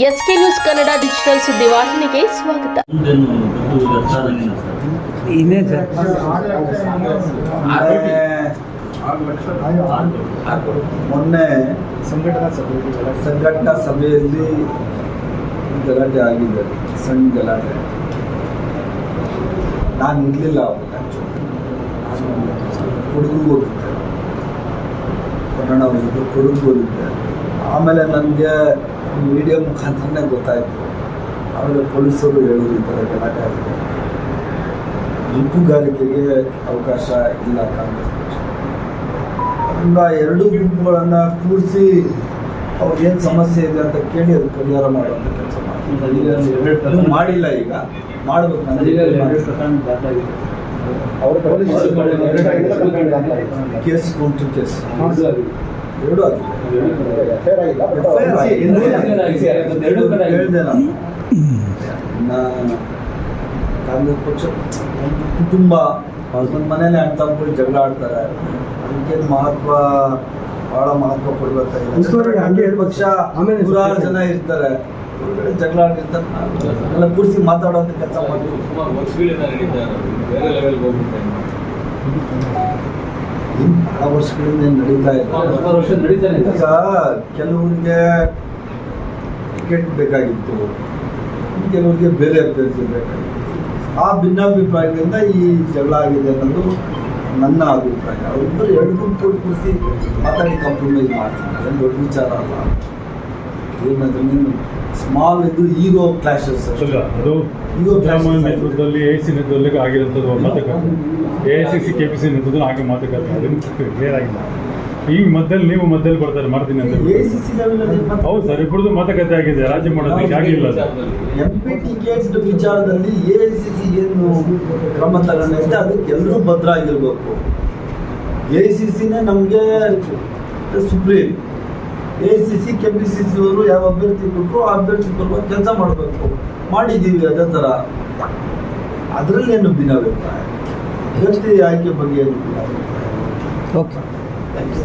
S K news Kannada digital ಸುದ್ದಿವಾಹಿನಿಗೆ ಸ್ವಾಗತ. ಮೊನ್ನೆ ಸಂಘಟನಾ ಸಭೆಯಲ್ಲಿ ಗಲಾಟೆ ಆಗಿದೆ ಸಣ್ಣ ಗಲಾಟೆ. ನಾನು ಇರಲಿಲ್ಲ ಕೊಡಗು ಹೋಗಿದ್ದೆ ಕನ್ನಡ ಕೊಡಗು ಹೋಗಿದ್ದೆ ಆಮೇಲೆ ನನಗೆ ಮೀಡಿಯಾ ಮುಖಾಂತರನೇ ಗೊತ್ತಾಯಿತು. ಆಮೇಲೆ ಪೊಲೀಸರು ಹೇಳೋದು ಈ ಥರ ಗಲಾಟೆ ಆಗಿದೆ. ಗುಂಪುಗಾರಿಕೆಗೆ ಅವಕಾಶ ಇಲ್ಲ ಕಾಂಗ್ರೆಸ್ ಪಕ್ಷ. ಅದರಿಂದ ಎರಡೂ ಗುಂಪುಗಳನ್ನು ಕೂರಿಸಿ ಅವ್ರಿಗೇನು ಸಮಸ್ಯೆ ಇದೆ ಅಂತ ಕೇಳಿ ಅದು ಪರಿಹಾರ ಮಾಡುವಂಥ ಕೆಲಸ ಮಾಡ್ತೀವಿ. ಮಾಡಿಲ್ಲ ಈಗ. ಮಾಡಬೇಕು ಕೇಸ್ ಕೌಂಟರ್ ಕೇಸ್. ಎರಡೂ ಕಾಂಗ್ರೆಸ್ ಪಕ್ಷ ಒಂದು ಕುಟುಂಬ ಒಂದು ಮನೇಲಿ ಅಣ್ಣ ತಮ್ಮಗಳು ಜಗಳ ಆಡ್ತಾರೆ. ಅದಕ್ಕೆ ಮಹತ್ವ ಬಹಳ ಮಹತ್ವ ಕೊಡ್ಬೇಕಾಗಿದೆ. ಪಕ್ಷ ಆಮೇಲೆ ನೂರಾರು ಜನ ಇರ್ತಾರೆ. ಹೊರಗಡೆ ಜಗಳ ಆಡಿರ್ತಾರೆ ಎಲ್ಲ ಕೂರಿಸಿ ಮಾತಾಡುವಂಥ ಕೆಲಸ ಮಾಡ್ತೀವಿ. ಸುಮಾರು ವರ್ಷಗಳಿಂದ ನಡೀತಾ ಇರೋದು ಬೇರೆ ಲೆವೆಲ್ಗೆ ಹೋಗ್ಬಿಟ್ಟೆ ಇನ್ನು ಬಹಳ ವರ್ಷಗಳಿಂದ ಏನ್ ನಡೀತಾ ಇದೆ. ಈಗ ಕೆಲವರಿಗೆ ಟಿಕೆಟ್ ಬೇಕಾಗಿತ್ತು. ಕೆಲವರಿಗೆ ಬೇರೆ ಅಭ್ಯರ್ಥಿ ಬೇಕಾಗಿತ್ತು. ಆ ಭಿನ್ನಾಭಿಪ್ರಾಯದಿಂದ ಈ ಜಗಳ ಆಗಿದೆ ಅನ್ನೋದು ನನ್ನ ಅಭಿಪ್ರಾಯ. ಅವರಿಬ್ಬರು ಎರಡು ಗುಂಪು ಕೂರಿಸಿ ಮಾತಾಡಿ ಕಾಂಪ್ರಮೈಸ್ ಮಾಡ್ತೀನಿ ಅದೊಂದು ದೊಡ್ಡ ವಿಚಾರ ಅಲ್ಲ. ಏನಂದ್ರೆ ಸ್ಮಾಲ್ ಇದು ಈಗೋ ಕ್ಲಾಶಸ್ ಅಲ್ಲ ಅದು ಈಗೋ ಸಿದ್ದರಾಮಯ್ಯ ನೇತೃತ್ವದಲ್ಲಿ ಎ ಸಿ ನೇತೃತ್ವದಲ್ಲಿ ಆಗಿರುವಂಥದ್ದು ಮಾತುಕತೆ. A C C K P C ನೇತೃತ್ವದಲ್ಲಿ ಹಾಗೆ ಮಾತುಕತೆ. ಅದನ್ನು ಕ್ಲಿಯರ್ ಆಗಿಲ್ಲ. ಈಗ ಮಧ್ಯದಲ್ಲಿ ನೀವು ಮಧ್ಯದಲ್ಲಿ ಬರ್ತಾರೆ ಮಾಡ್ತೀನಿ ಅಂತ ಹೌದು ಸರ್ ಇಬ್ಬರದು ಮಾತುಕತೆ ಆಗಿದೆ ರಾಜ್ಯ ಮಾಡೋದಕ್ಕೆ ಆಗಿಲ್ಲ ಸರ್ ಎಂ ಪಿ ಟಿಕೆಟ್ ವಿಚಾರದಲ್ಲಿ ಎ ಸಿ ಸಿ ಏನು ಕ್ರಮ ತಗೊಂಡೈತೆ ಅದಕ್ಕೆ ಎಲ್ಲರೂ ಭದ್ರ ಆಗಿರ್ಬೇಕು ಎ ಸಿ ಸಿನೇ ನಮಗೆ supreme A C C K P C C ಅವರು ಯಾವ ಅಭ್ಯರ್ಥಿ ಕೊಟ್ಟರು, ಆ ಅಭ್ಯರ್ಥಿ ಬರುವ ಕೆಲಸ ಮಾಡಬೇಕು. ಮಾಡಿದ್ದೀವಿ ಅದೇ ಥರ ಅದರಲ್ಲಿ ಏನು ಭಿನ್ನಾಭಿಪ್ರಾಯ? ಅಭ್ಯರ್ಥಿ ಆಯ್ಕೆ ಬಗ್ಗೆ ಏನು ಭಿನ್ನಾಭಿಪ್ರಾಯ? Okay thank you